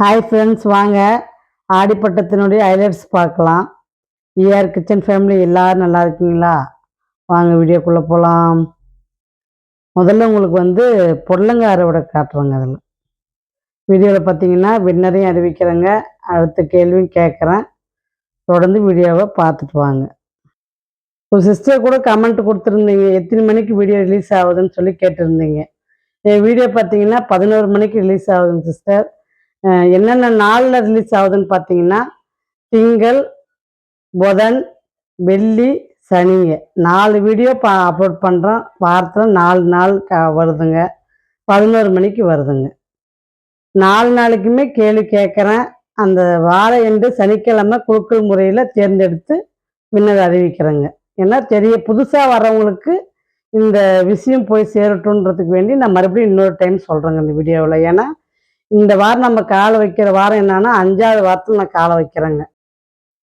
Hi friends வாங்க. ஆடிப்பட்டத்தினுடைய highlights பார்க்கலாம். ஏஆர் கிச்சன் ஃபேமிலி எல்லாரும் நல்லா இருக்கீங்களா? வாங்க வீடியோக்குள்ளே போகலாம் முதல்ல உங்களுக்கு வந்து பொடலங்க அறுவடை காட்டுறேங்க அதில். வீடியோவில் பார்த்தீங்கன்னா வின்னரையும் அறிவிக்கிறேங்க. அடுத்த கேள்வியும் கேட்குறேன். தொடர்ந்து வீடியோவை பார்த்துட்டு வாங்க. ஒரு சிஸ்டர் கூட கமெண்ட் கொடுத்துருந்தீங்க. எத்தனை மணிக்கு வீடியோ ரிலீஸ் ஆகுதுன்னு சொல்லி கேட்டிருந்தீங்க. என் வீடியோ பார்த்தீங்கன்னா பதினோரு மணிக்கு ரிலீஸ் ஆகுதுங்க சிஸ்டர் என்னென்ன நாளில் ரிலீஸ் ஆகுதுன்னு பார்த்தீங்கன்னா திங்கள் புதன் வெள்ளி சனிங்க. நாலு வீடியோ பா அப்லோட் பண்ணுறோம் வாரத்தில் நாலு நாள் வருதுங்க. பதினோரு மணிக்கு வருதுங்க. நாலு நாளைக்குமே கேள்வி கேட்குறேன் அந்த வார என்று சனிக்கிழமை குழுக்கள் முறையில் தேர்ந்தெடுத்து வின்னர் அறிவிக்கிறேங்க. ஏன்னா தெரிய புதுசாக வரவங்களுக்கு இந்த விஷயம் போய் சேரட்டுன்றதுக்கு வேண்டி நான் மறுபடியும் இன்னொரு டைம் சொல்கிறேங்க இந்த வீடியோவில் ஏன்னா இந்த வாரம் நம்ம காலை வைக்கிற வாரம் என்னன்னா அஞ்சாவது வாரத்தில் நான் காலை வைக்கிறேங்க.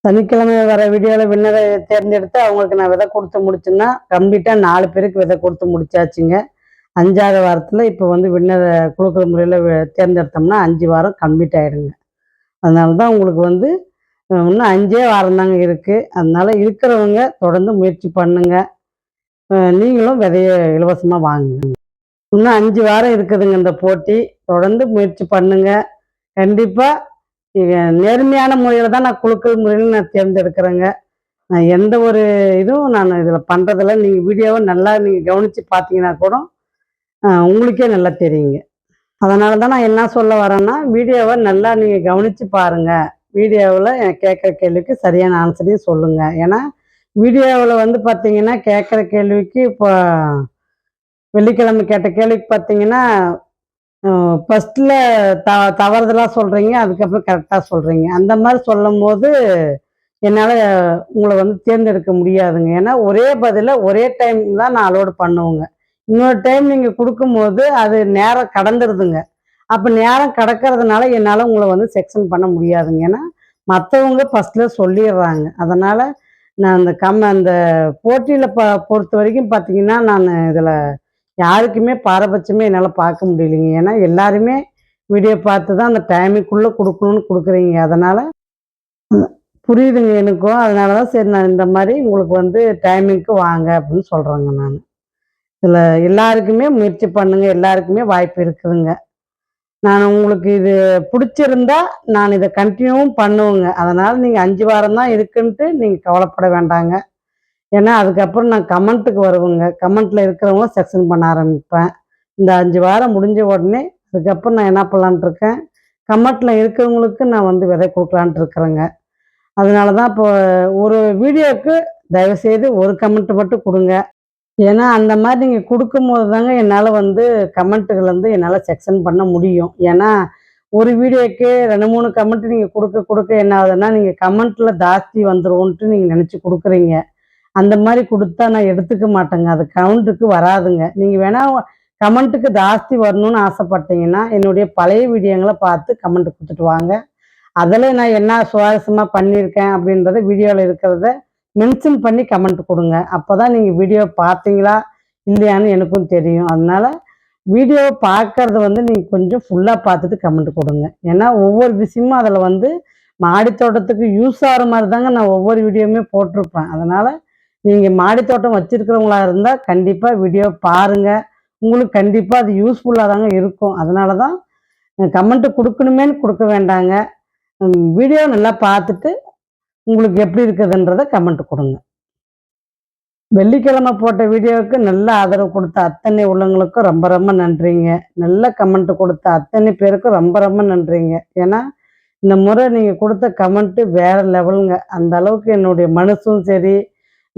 சனிக்கிழமை வர வீடியோவில் வின்னரை தேர்ந்தெடுத்து அவங்களுக்கு நான் விதை கொடுத்து முடிச்சேன்னா கம்ப்ளீட்டாக நாலு பேருக்கு விதை கொடுத்து முடிச்சாச்சுங்க. அஞ்சாவது வாரத்தில் இப்போ வந்து வின்னரை குழுக்கள் முறையில் தேர்ந்தெடுத்தோம்னா அஞ்சு வாரம் கம்ப்ளீட் ஆகிடுங்க அதனால தான் உங்களுக்கு வந்து இன்னும் அஞ்சே வாரம் தாங்க இருக்குது அதனால இருக்கிறவங்க தொடர்ந்து முயற்சி பண்ணுங்க. நீங்களும் விதைய இலவசமாக வாங்குங்க. இன்னும் அஞ்சு வாரம் இருக்குதுங்க இந்த போட்டி. தொடர்ந்து முயற்சி பண்ணுங்க. கண்டிப்பாக நேர்மையான முறையில் தான் நான் குழுக்கள் முறையில் நான் தேர்ந்தெடுக்கிறேங்க. நான் எந்த ஒரு இதுவும் நான் இதில் பண்ணுறதில்ல நீங்கள் வீடியோவை நல்லா நீங்கள் கவனித்து பார்த்தீங்கன்னா கூட உங்களுக்கே நல்லா தெரியுங்க. அதனால தான் நான் என்ன சொல்ல வரேன்னா வீடியோவை நல்லா நீங்கள் கவனித்து பாருங்கள் வீடியோவில் கேட்குற கேள்விக்கு சரியான ஆன்சரையும் சொல்லுங்கள் ஏன்னா வீடியோவில் வந்து பார்த்தீங்கன்னா கேட்குற கேள்விக்கு இப்போ வெள்ளிக்கிழமை கேட்ட கேள்விக்கு பார்த்தீங்கன்னா ஃபஸ்ட்டில் த தவறுதலாக சொல்கிறீங்க அதுக்கப்புறம் கரெக்டாக சொல்கிறீங்க அந்த மாதிரி சொல்லும் போது என்னால் உங்களை வந்து தேர்ந்தெடுக்க முடியாதுங்க. ஏன்னா ஒரே பதில ஒரே டைம் தான் நான் அலோடு பண்ணுவோங்க. இன்னொரு டைம் நீங்கள் கொடுக்கும்போது அது நேரம் கடந்துருதுங்க. அப்போ நேரம் கடக்கிறதுனால என்னால் உங்களை வந்து செக்ஷன் பண்ண முடியாதுங்க. ஏன்னா மற்றவங்க ஃபஸ்ட்டில் சொல்லிடுறாங்க. அதனால் நான் அந்த கம் அந்த போட்டியில் ப பொறுத்த வரைக்கும் பார்த்தீங்கன்னா நான் இதில் யாருக்குமே பாரபட்சமே என்னால் பார்க்க முடியலைங்க. ஏன்னா எல்லாருமே வீடியோ பார்த்து தான் அந்த டைமுக்குள்ளே கொடுக்கணும்னு கொடுக்குறீங்க. அதனால் புரியுதுங்க எனக்கும். அதனால தான் சரி நான் இந்த மாதிரி உங்களுக்கு வந்து டைமிங்க்கு வாங்க அப்படின்னு சொல்கிறேங்க நான். இதில் எல்லாருக்குமே முயற்சி பண்ணுங்க. எல்லாருக்குமே வாய்ப்பு இருக்குதுங்க. நான் உங்களுக்கு இது பிடிச்சிருந்தா நான் இதை கண்டினியூவும் பண்ணுவேங்க. அதனால் நீங்கள் அஞ்சு வாரம் தான் இருக்குன்ட்டு நீங்கள் கவலைப்பட வேண்டாங்க. ஏன்னா அதுக்கப்புறம் நான் கமெண்ட்டுக்கு வருவேங்க. கமெண்ட்டில் இருக்கிறவங்க செக்ஷன் பண்ண ஆரம்பிப்பேன். இந்த அஞ்சு வாரம் முடிஞ்ச உடனே அதுக்கப்புறம் நான் என்ன பண்ணலான்ட்டு இருக்கேன் கமெண்ட்டில் இருக்கிறவங்களுக்கு நான் வந்து விதை கொடுக்கலான்ட்டு இருக்கிறேங்க. அதனால தான் இப்போ ஒரு வீடியோவுக்கு தயவுசெய்து ஒரு கமெண்ட் மட்டும் கொடுங்க. ஏன்னா அந்த மாதிரி நீங்கள் கொடுக்கும்போது தாங்க என்னால் வந்து கமெண்ட்டுகள் வந்து என்னால் செக்ஷன் பண்ண முடியும். ஏன்னா ஒரு வீடியோக்கு ரெண்டு மூணு கமெண்ட் நீங்கள் கொடுக்க கொடுக்க என்ன ஆகுதுன்னா நீங்கள் கமெண்ட்டில் ஜாஸ்தி வந்துரும்ன்ட்டு நீங்கள் நினச்சி கொடுக்குறீங்க. அந்த மாதிரி கொடுத்தா நான் எடுத்துக்க மாட்டேங்க. அது கவுண்ட்டுக்கு வராதுங்க. நீங்கள் வேணால் கமெண்ட்டுக்கு ஜாஸ்தி வரணும்னு ஆசைப்பட்டீங்கன்னா என்னுடைய பழைய வீடியோங்களை பார்த்து கமெண்ட் கொடுத்துட்டு வாங்க. அதில் நான் என்ன சுவாரஸ்யமாக பண்ணியிருக்கேன் அப்படின்றத வீடியோவில் இருக்கிறத மென்ஷன் பண்ணி கமெண்ட் கொடுங்க. அப்போ தான் நீங்கள் வீடியோ பார்த்தீங்களா? இல்லையான்னு எனக்கும் தெரியும். அதனால வீடியோவை பார்க்கறது வந்து நீங்கள் கொஞ்சம் ஃபுல்லாக பார்த்துட்டு கமெண்ட் கொடுங்க. ஏன்னா ஒவ்வொரு விஷயமும் அதில் வந்து மாடித்தோட்டத்துக்கு யூஸ் ஆகிற மாதிரி தாங்க நான் ஒவ்வொரு வீடியோவுமே போட்டிருப்பேன். அதனால் நீங்கள் மாடித்தோட்டம் வச்சுருக்கிறவங்களா இருந்தால் கண்டிப்பாக வீடியோ பாருங்கள் உங்களுக்கு கண்டிப்பாக அது யூஸ்ஃபுல்லாக தாங்க இருக்கும். அதனால தான் கமெண்ட்டு கொடுக்கணுமேன்னு கொடுக்க வேண்டாங்க. வீடியோ நல்லா பார்த்துட்டு உங்களுக்கு எப்படி இருக்குதுன்றத கமெண்ட் கொடுங்க. வெள்ளிக்கிழமை போட்ட வீடியோவுக்கு நல்ல ஆதரவு கொடுத்த அத்தனை உள்ளவங்களுக்கும் ரொம்ப ரொம்ப நன்றிங்க. நல்ல கமெண்ட் கொடுத்த அத்தனை பேருக்கும் ரொம்ப ரொம்ப நன்றிங்க. ஏன்னா இந்த முறை நீங்கள் கொடுத்த கமெண்ட்டு வேற லெவலுங்க அந்த அளவுக்கு என்னுடைய மனசும் சரி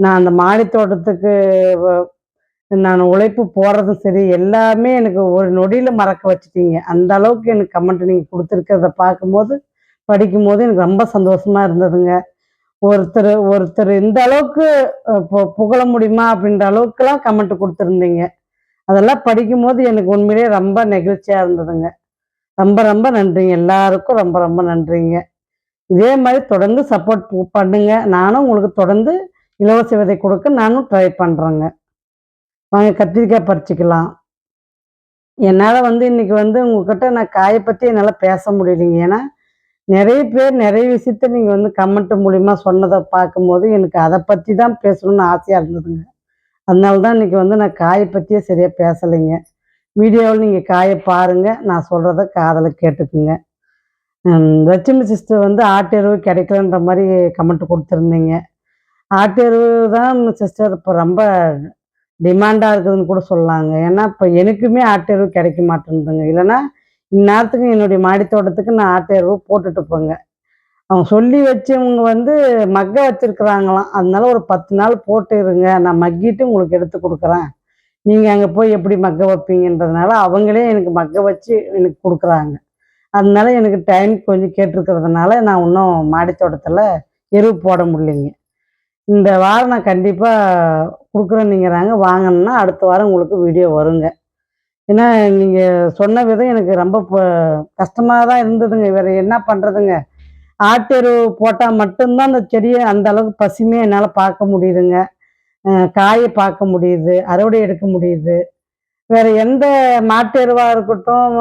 நான் அந்த மாடி தோட்டத்துக்கு வ- நான் உழைப்பு போடுறதும் சரி எல்லாமே எனக்கு ஒரு நொடியில் மறக்க வச்சுட்டீங்க. அந்த அளவுக்கு எனக்கு கமெண்ட் நீங்கள் கொடுத்துருக்கிறத பார்க்கும்போது படிக்கும்போது எனக்கு ரொம்ப சந்தோஷமா இருந்ததுங்க. ஒருத்தர் ஒருத்தர் இந்த அளவுக்கு பு- புகழ முடியுமா அப்படின்ற அளவுக்குலாம் கமெண்ட் கொடுத்துருந்தீங்க. அதெல்லாம் படிக்கும்போது எனக்கு உண்மையிலேயே ரொம்ப நெகிழ்ச்சியாக இருந்ததுங்க. ரொம்ப ரொம்ப நன்றிங்க. எல்லாருக்கும் ரொம்ப ரொம்ப நன்றிங்க. இதே மாதிரி தொடர்ந்து சப்போர்ட் பண்ணுங்க. நானும் உங்களுக்கு தொடர்ந்து இலவச விதை கொடுக்க நானும் ட்ரை பண்ணுறேங்க வாங்க கத்திரிக்காய் பறிச்சிக்கலாம். என்னால் வந்து இன்னைக்கு வந்து உங்ககிட்ட நான் காயை பற்றி என்னால் பேச முடியலைங்க. ஏன்னா நிறைய பேர் நிறைய விஷயத்த நீங்கள் வந்து கமெண்ட் மூலிமா சொன்னதை பார்க்கும்போது எனக்கு அதை பற்றி தான் பேசணும்னு ஆசையாக இருந்ததுங்க. அதனால தான் இன்னைக்கு வந்து நான் காயை பற்றியே சரியாக பேசலைங்க. வீடியோவில் நீங்கள் காயை பாருங்கள் நான் சொல்கிறத காதில் கேட்டுக்குங்க. லட்சுமி சிஸ்டர் வந்து ஆட்டெருவு கிடைக்கலன்ற மாதிரி கமெண்ட் கொடுத்துருந்தீங்க. ஆட்டெருவு தான் சிஸ்டர் இப்போ ரொம்ப டிமாண்டாக இருக்குதுன்னு கூட சொல்லலாங்க ஏன்னா இப்போ எனக்குமே ஆட்டெருவு கிடைக்க மாட்டேங்குதுங்க இல்லைன்னா இந்நேரத்துக்கு என்னுடைய மாடி தோட்டத்துக்கு நான் ஆட்டெருவு போட்டுட்டு போங்க. அவங்க சொல்லி வச்சவங்க வந்து மக்க வச்சிருக்கிறாங்களாம். அதனால ஒரு பத்து நாள் போட்டு இருங்க. நான் மக்கிட்டு உங்களுக்கு எடுத்து கொடுக்குறேன். நீங்கள் அங்கே போய் எப்படி மக்க வைப்பீங்கன்றதுனால அவங்களே எனக்கு மக்க வச்சு எனக்கு கொடுக்குறாங்க. அதனால எனக்கு டைம் கொஞ்சம் கேட்டிருக்கிறதுனால நான் இன்னும் மாடித்தோட்டத்தில் எருவு போட முடியலைங்க. இந்த வாரம் நான் கண்டிப்பாக கொடுக்குறேன்னுங்கிறாங்க வாங்கணும்னா அடுத்த வாரம் உங்களுக்கு வீடியோ வருங்க. ஏன்னா நீங்கள் சொன்ன விதம் எனக்கு ரொம்ப கஷ்டமாக தான் இருந்ததுங்க. வேறு என்ன பண்ணுறதுங்க ஆட்டெரு போட்டால் மட்டும்தான் அந்த செடியை அந்த அளவுக்கு பசுமையாக என்னால் பார்க்க முடியுதுங்க. காயை பார்க்க முடியுது. அறுவடை எடுக்க முடியுது. வேற எந்த மாட்டு எருவாக இருக்கட்டும்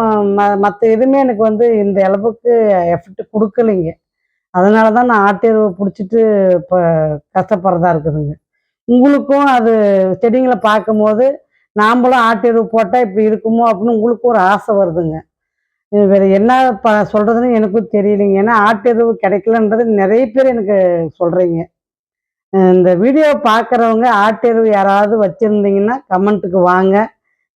மற்ற எதுவுமே எனக்கு வந்து இந்த அளவுக்கு எஃபெக்ட் கொடுக்கலைங்க. அதனால தான் நான் ஆட்டு எருவை பிடிச்சிட்டு இப்போ கஷ்டப்படுறதா இருக்குதுங்க. உங்களுக்கும் அது செடிங்களை பார்க்கும்போது நாம்பளும் ஆட்டு எருவு போட்டால் இப்படி இருக்குமோ அப்படின்னு உங்களுக்கும் ஒரு ஆசை வருதுங்க. வேறு என்ன ப சொல்கிறதுன்னு எனக்கும் தெரியலைங்க. ஏன்னா ஆட்டு எருவு கிடைக்கலன்றது நிறைய பேர் எனக்கு சொல்கிறீங்க இந்த வீடியோ பார்க்குறவங்க ஆட்டு யாராவது வச்சுருந்தீங்கன்னா கமெண்ட்டுக்கு வாங்க.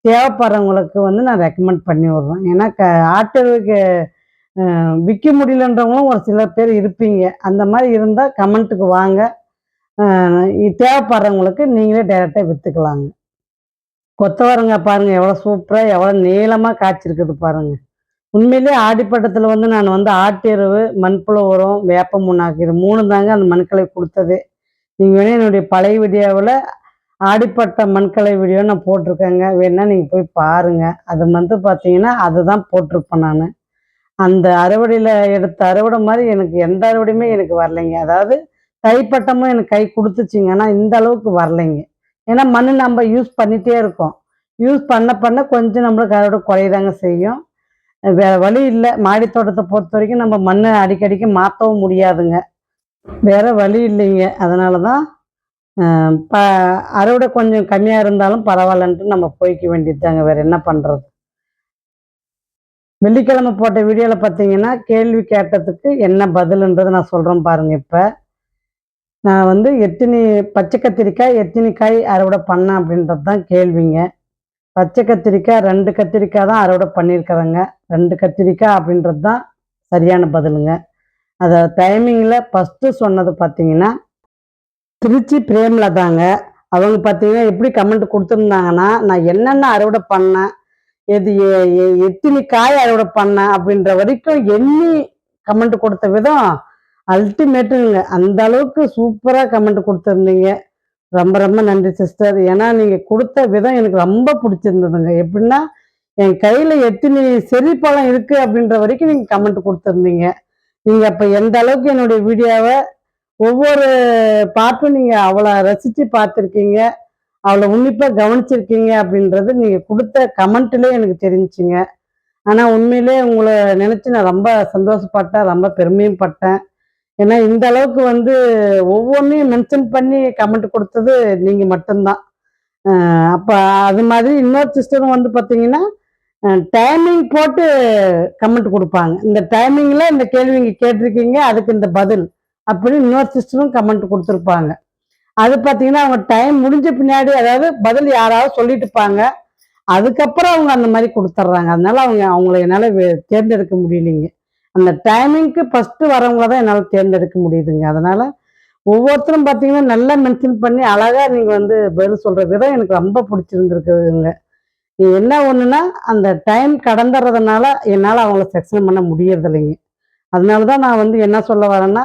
தேவைப்படுறவங்களுக்கு வந்து நான் ரெக்கமெண்ட் பண்ணி விட்றேன். ஏன்னா க ஆட்டேர்வுக்கு விற்க முடியலன்றவங்களும் ஒரு சில பேர் இருப்பீங்க. அந்த மாதிரி இருந்தால் கமெண்ட்டுக்கு வாங்க. தேவைப்படுறவங்களுக்கு நீங்களே டைரெக்டாக விற்றுக்கலாங்க கொத்தவரங்க பாருங்கள் எவ்வளோ சூப்பராக எவ்வளோ நீளமாக காய்ச்சிருக்குது பாருங்கள் உண்மையிலே ஆடிப்பட்டத்தில் வந்து நான் வந்து ஆட்டெருவு மண்புழு உரம் வேப்ப முன்னாக்கு இது மூணு தாங்க அந்த மண்களை கொடுத்தது. நீங்கள் வேணா என்னுடைய பழைய வீடியோவில் ஆடிப்பட்ட மண்கலை வீடியோ நான் போட்டிருக்கேங்க. வேணா நீங்கள் போய் பாருங்கள் அது வந்து பார்த்தீங்கன்னா அதுதான் போட்டிருப்பேன் நான். அந்த அறுவடையில் எடுத்த அறுவடை மாதிரி எனக்கு எந்த அறுவடையுமே எனக்கு வரலைங்க. அதாவது தைப்பட்டமும் எனக்கு கை கொடுத்துச்சிங்க. ஆனால் இந்த அளவுக்கு வரலைங்க. ஏன்னா மண் நம்ம யூஸ் பண்ணிகிட்டே இருக்கோம். யூஸ் பண்ண பண்ண கொஞ்சம் நம்மளுக்கு அறுவடை குறையதாங்க செய்யும். வேற வழி இல்லை. மாடி தோட்டத்தை பொறுத்த வரைக்கும் நம்ம மண்ணை அடிக்கடிக்கு மாற்றவும் முடியாதுங்க. வேற வழி இல்லைங்க. அதனால தான் ப அறுவடை கொஞ்சம் கம்மியாக இருந்தாலும் பரவாயில்லன்ட்டு நம்ம போய்க்க வேண்டியதுதாங்க. வேறு என்ன பண்ணுறது வெள்ளிக்கிழமை போட்ட வீடியோவில் பார்த்தீங்கன்னா கேள்வி கேட்டதுக்கு என்ன பதிலுன்றதை நான் சொல்கிறேன் பாருங்கள் இப்போ. நான் வந்து எத்தனை பச்சை கத்திரிக்காய் எத்தனை காய் அறுவடை பண்ணேன் அப்படின்றது தான் கேள்விங்க. பச்சை கத்திரிக்காய் ரெண்டு கத்திரிக்காய் தான் அறுவடை பண்ணியிருக்கிறேங்க. ரெண்டு கத்திரிக்காய் அப்படின்றது தான் சரியான பதிலுங்க. அதை டைமிங்கில் ஃபஸ்ட்டு சொன்னது பார்த்தீங்கன்னா திருச்சி பிரேமில் தாங்க அவங்க பார்த்தீங்கன்னா எப்படி கமெண்ட் கொடுத்துருந்தாங்கன்னா நான் என்னென்ன அறுவடை பண்ணேன் எது எ- எ- காய் அறுவடை பண்ண அப்படின்ற வரைக்கும் எண்ணி கமெண்ட் கொடுத்த விதம் அல்டிமேட்டுங்க அந்த அளவுக்கு சூப்பராக கமெண்ட் கொடுத்துருந்தீங்க. ரொம்ப ரொம்ப நன்றி சிஸ்டர் ஏன்னா நீங்கள் கொடுத்த விதம் எனக்கு ரொம்ப பிடிச்சிருந்ததுங்க. எப்படின்னா என் கையில் எத்தனை செறிப்பழம் இருக்குது அப்படின்ற வரைக்கும் நீங்கள் கமெண்ட் கொடுத்துருந்தீங்க. நீங்கள் அப்போ எந்த அளவுக்கு என்னுடைய வீடியோவை ஒவ்வொரு பாட்டும் நீங்கள் அவ்வளோ ரசித்து பார்த்துருக்கீங்க. அவளை உன்னிப்பாக கவனிச்சிருக்கீங்க அப்படின்றது நீங்கள் கொடுத்த கமெண்ட்லேயே எனக்கு தெரிஞ்சுங்க ஆனால் உண்மையிலே உங்களை நினச்சி நான் ரொம்ப சந்தோஷப்பட்டேன் ரொம்ப பெருமையும் பட்டேன். ஏன்னா இந்த அளவுக்கு வந்து ஒவ்வொன்றையும் மென்ஷன் பண்ணி கமெண்ட் கொடுத்தது நீங்கள் மட்டும்தான். அப்போ அது மாதிரி இன்னொரு சிஸ்டரும் வந்து பார்த்தீங்கன்னா டைமிங் போட்டு கமெண்ட் கொடுப்பாங்க. இந்த டைமிங்கில் இந்த கேள்வி இங்கே கேட்டிருக்கீங்க அதுக்கு இந்த பதில் அப்படின்னு இன்னொரு சிஸ்டரும் கமெண்ட் கொடுத்துருப்பாங்க. அது பார்த்தீங்கன்னா அவங்க டைம் முடிஞ்ச பின்னாடி அதாவது பதில் யாராவது சொல்லிட்டு இருப்பாங்க. அதுக்கப்புறம் அவங்க அந்த மாதிரி கொடுத்துட்றாங்க. அதனால அவங்க அவங்கள என்னால் தேர்ந்தெடுக்க முடியலைங்க. அந்த டைமிங்க்கு ஃபஸ்ட்டு வரவங்கள தான் என்னால் தேர்ந்தெடுக்க முடியுதுங்க. அதனால ஒவ்வொருத்தரும் பார்த்தீங்கன்னா நல்லா மென்ஷன் பண்ணி அழகாக நீங்கள் வந்து பதில் சொல்கிற விதம் எனக்கு ரொம்ப பிடிச்சிருந்துருக்குதுங்க. என்ன ஒன்றுனா அந்த டைம் கடந்துறதுனால என்னால் அவங்கள செக்ஷன் பண்ண முடியறதில்லைங்க. அதனால தான் நான் வந்து என்ன சொல்ல வரேன்னா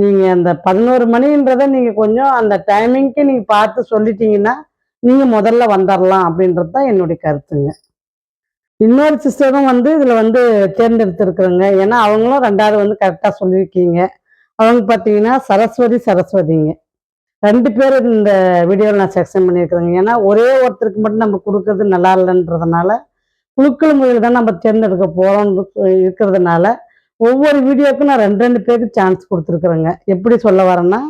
நீங்கள் அந்த பதினோரு மணின்றதை நீங்கள் கொஞ்சம் அந்த டைமிங்க்கு நீங்கள் பார்த்து சொல்லிட்டீங்கன்னா நீங்கள் முதல்ல வந்துடலாம் அப்படின்றது தான் என்னுடைய கருத்துங்க. இன்னொரு சிஸ்டரும் வந்து இதில் வந்து தேர்ந்தெடுத்துருக்குறேங்க. ஏன்னா அவங்களும் ரெண்டாவது வந்து கரெக்டாக சொல்லியிருக்கீங்க. அவங்க பார்த்தீங்கன்னா சரஸ்வதி சரஸ்வதிங்க. ரெண்டு பேர் இந்த வீடியோவில் நான் செக்ஷன் பண்ணியிருக்கிறேங்க. ஏன்னா ஒரே ஒருத்தருக்கு மட்டும் நம்ம கொடுக்கறது நல்லா இல்லைன்றதுனால குழுக்கள் முறையில் தான் நம்ம தேர்ந்தெடுக்க போகிறோம்னு இருக்கிறதுனால ஒவ்வொரு வீடியோக்கும் நான் ரெண்டு ரெண்டு பேருக்கு சான்ஸ் கொடுத்துருக்குறேங்க. எப்படி சொல்ல வரேன்னா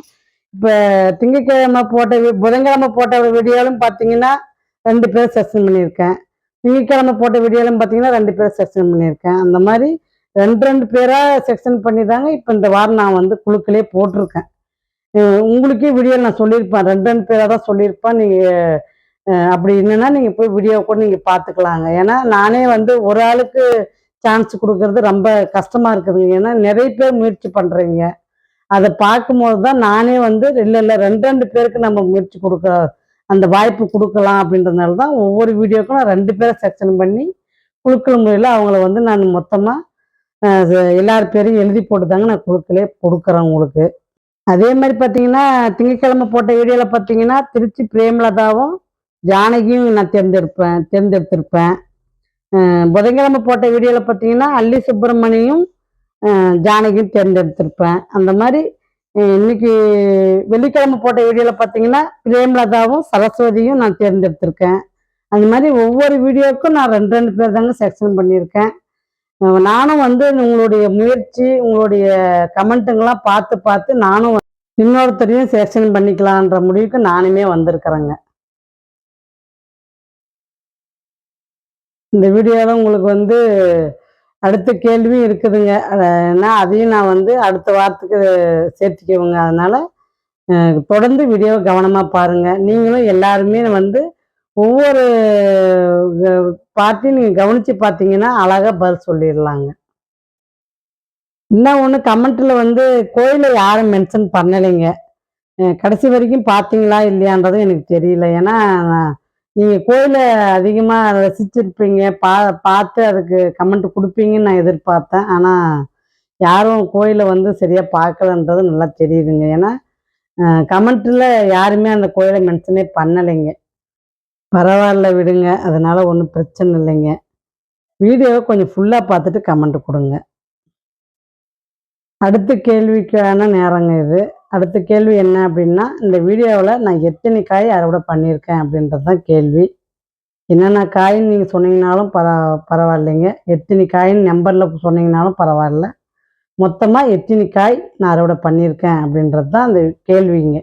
இப்போ திங்கக்கிழமை போட்ட புதன்கிழமை போட்ட வீடியோலும் பார்த்தீங்கன்னா ரெண்டு பேர் செக்ஷன் பண்ணியிருக்கேன். திங்கக்கிழமை போட்ட வீடியோலும் பார்த்தீங்கன்னா ரெண்டு பேர் செக்ஷன் பண்ணியிருக்கேன். அந்த மாதிரி ரெண்டு ரெண்டு பேராக செக்ஷன் பண்ணி தாங்க இப்போ இந்த வாரம் நான் வந்து குழுக்களே போட்டிருக்கேன். உங்களுக்கே வீடியோ நான் சொல்லியிருப்பேன். ரெண்டு ரெண்டு பேராக தான் சொல்லியிருப்பேன். நீங்கள் அப்படி இல்லைன்னா நீங்கள் போய் வீடியோ கூட நீங்கள் பார்த்துக்கலாங்க ஏன்னா நானே வந்து ஒரு ஆளுக்கு சான்ஸ் கொடுக்கறது ரொம்ப கஷ்டமாக இருக்குதுங்க ஏன்னா நிறைய பேர் முயற்சி பண்ணுறீங்க அதை பார்க்கும்போது தான் நானே வந்து இல்லை இல்லை ரெண்டு ரெண்டு பேருக்கு நம்ம முயற்சி கொடுக்க அந்த வாய்ப்பு கொடுக்கலாம் அப்படின்றதுனால தான் ஒவ்வொரு வீடியோக்கும் நான் ரெண்டு பேரை செக்ஷன் பண்ணி குழுக்கள் முறையில் அவங்கள வந்து நான் மொத்தமாக எல்லார் பேரையும் எழுதி போட்டு தாங்க நான் குழுக்களே கொடுக்குறேன் உங்களுக்கு. அதே மாதிரி பார்த்தீங்கன்னா திங்கட்கிழமை போட்ட வீடியோவில் பார்த்தீங்கன்னா திருச்சி பிரேமலதாவும் ஜானகியும் நான் தேர்ந்தெடுப்பேன் தேர்ந்தெடுத்திருப்பேன். புதன்கிழமை போட்ட வீடியோவில் பார்த்தீங்கன்னா அல்லி சுப்பிரமணியும் ஜானகியும் தேர்ந்தெடுத்திருப்பேன். அந்த மாதிரி இன்னைக்கு வெள்ளிக்கிழமை போட்ட வீடியோவில் பார்த்தீங்கன்னா பிரேம்லதாவும் சரஸ்வதியும் நான் தேர்ந்தெடுத்திருக்கேன். அந்த மாதிரி ஒவ்வொரு வீடியோவுக்கும் நான் ரெண்டு ரெண்டு பேர் தாங்க செக்ஷன் பண்ணியிருக்கேன். நானும் வந்து உங்களுடைய முயற்சி உங்களுடைய கமெண்ட்டுங்கெல்லாம் பார்த்து பார்த்து நானும் இன்னொருத்தரையும் செலெக்ஷன் பண்ணிக்கலான்ற முடிவுக்கு நானுமே வந்திருக்கிறேங்க. இந்த வீடியோவில் உங்களுக்கு வந்து அடுத்த கேள்வியும் இருக்குதுங்க. ஏன்னா அதையும் நான் வந்து அடுத்த வாரத்துக்கு சேர்த்துக்குவேங்க. அதனால் தொடர்ந்து வீடியோவை கவனமாக பாருங்கள் நீங்களும் எல்லாருமே வந்து ஒவ்வொரு பார்ட்டியும் நீங்கள் கவனித்து பார்த்தீங்கன்னா அழகாக பதில் சொல்லிடலாங்க. இன்னும் ஒன்று கமெண்ட்டில் வந்து கோயிலை யாரும் மென்ஷன் பண்ணலைங்க. கடைசி வரைக்கும் பார்த்தீங்களா இல்லையான்றதும் எனக்கு தெரியல. ஏன்னா நீங்கள் கோயிலை அதிகமாக ரசிச்சிருப்பீங்க. பா பார்த்து அதுக்கு கமெண்ட் கொடுப்பீங்கன்னு நான் எதிர்பார்த்தேன். ஆனால் யாரும் கோயிலை வந்து சரியாக பார்க்கலன்றது நல்லா தெரியுதுங்க. ஏன்னா கமெண்ட்டில் யாருமே அந்த கோயிலை மென்ஷனே பண்ணலைங்க. பரவாயில்ல விடுங்க. அதனால ஒன்றும் பிரச்சனை இல்லைங்க. வீடியோவை கொஞ்சம் ஃபுல்லாக பார்த்துட்டு கமெண்ட் கொடுங்க. அடுத்த கேள்விக்கான நேரங்க இது. அடுத்த கேள்வி என்ன அப்படின்னா இந்த வீடியோவில் நான் எத்தனை காய் அறுவடை பண்ணியிருக்கேன் அப்படின்றது தான் கேள்வி. என்னென்ன காயின்னு நீங்கள் சொன்னீங்கனாலும் பர பரவாயில்லைங்க. எத்தனை காயின்னு நம்பரில் சொன்னீங்கனாலும் பரவாயில்ல. மொத்தமாக எத்தனை காய் நான் அறுவடை பண்ணியிருக்கேன் அப்படின்றது தான் அந்த கேள்விங்க.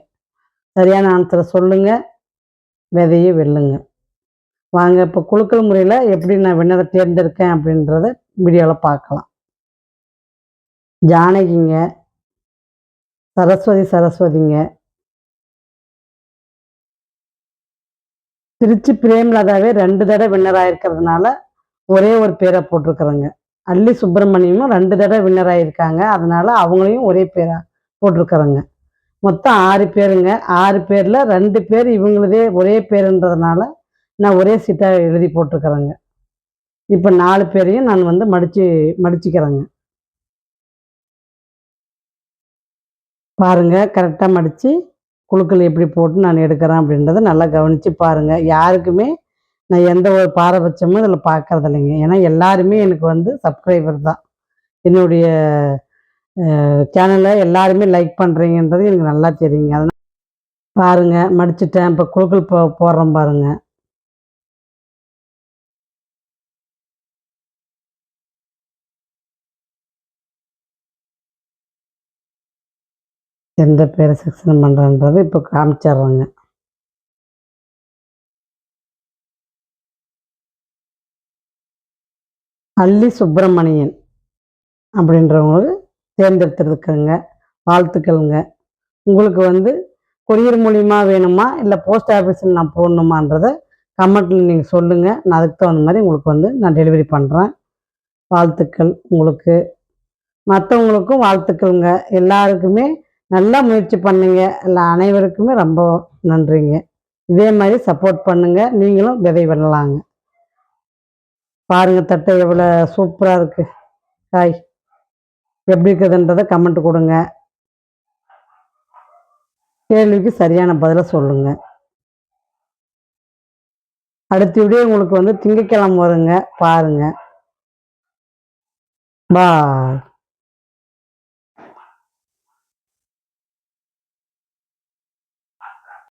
சரியான ஆன்சரை சொல்லுங்கள் விதையை வெல்லுங்க. வாங்க இப்போ குழுக்கள் முறையில் எப்படி நான் விண்ணரை தேர்ந்தெடுக்கேன் அப்படின்றத வீடியோவில் பார்க்கலாம். ஜானகிங்க சரஸ்வதி சரஸ்வதிங்க. திருச்சி பிரேம்லதாவே ரெண்டு தடவை வின்னர் ஆயிருக்கிறதுனால ஒரே ஒரு பேரை போட்டிருக்கிறேங்க. அல்லி சுப்பிரமணியமும் ரெண்டு தடவை வின்னர் ஆயிருக்காங்க. அதனால அவங்களையும் ஒரே பேரா போட்டிருக்கிறேங்க. மொத்தம் ஆறு பேருங்க. ஆறு பேர்ல ரெண்டு பேர் இவங்களதே ஒரே பேருன்றதுனால நான் ஒரே சீட்டாக எழுதி போட்டிருக்கிறேங்க. இப்போ நாலு பேரையும் நான் வந்து மடிச்சு மடிச்சுக்கிறேங்க. பாருங்கள் கரெக்டாக மடித்து குழுக்கள் எப்படி போட்டு நான் எடுக்கிறேன் அப்படின்றத நல்லா கவனித்து பாருங்கள் யாருக்குமே நான் எந்த ஒரு பாரபட்சமும் இதில் பார்க்கறது இல்லைங்க. ஏன்னா எல்லாருமே எனக்கு வந்து சப்ஸ்கிரைபர் தான். என்னுடைய சேனலை எல்லாருமே லைக் பண்ணுறீங்கன்றது எனக்கு நல்லா தெரியுங்க. அதனால் பாருங்கள் மடிச்சிட்டேன். இப்போ குழுக்கள் போ போடுறோம் பாருங்கள் எந்த பேரை செக்ஷன் பண்ணுறன்றது இப்போ காமிச்சிட்றேங்க. அல்லி சுப்பிரமணியன் அப்படின்றவங்களுக்கு தேர்ந்தெடுத்துருக்குங்க. வாழ்த்துக்கள்ங்க. உங்களுக்கு வந்து கொரியர் மூலிமா வேணுமா? இல்லை போஸ்ட் ஆஃபீஸில் நான் போடணுமான்றதை கமெண்ட்டில் நீங்கள் சொல்லுங்கள் நான் அதுக்கு தகுந்த மாதிரி உங்களுக்கு வந்து நான் டெலிவரி பண்ணுறேன் வாழ்த்துக்கள் உங்களுக்கு. மற்றவங்களுக்கும் வாழ்த்துக்கள்ங்க. எல்லாருக்குமே நல்லா முயற்சி பண்ணுங்க. எல்லா அனைவருக்குமே ரொம்ப நன்றிங்க. இதே மாதிரி சப்போர்ட் பண்ணுங்க. நீங்களும் விதை விடலாங்க. பாருங்க தட்டை எவ்வளோ சூப்பராக இருக்கு. காய் எப்படி இருக்குதுன்றதை கமெண்ட் கொடுங்க. கேள்விக்கு சரியான பதிலை சொல்லுங்க. அடுத்த வீடியோ உங்களுக்கு வந்து திங்கக்கிழமை வருங்க. பாருங்க. பாய்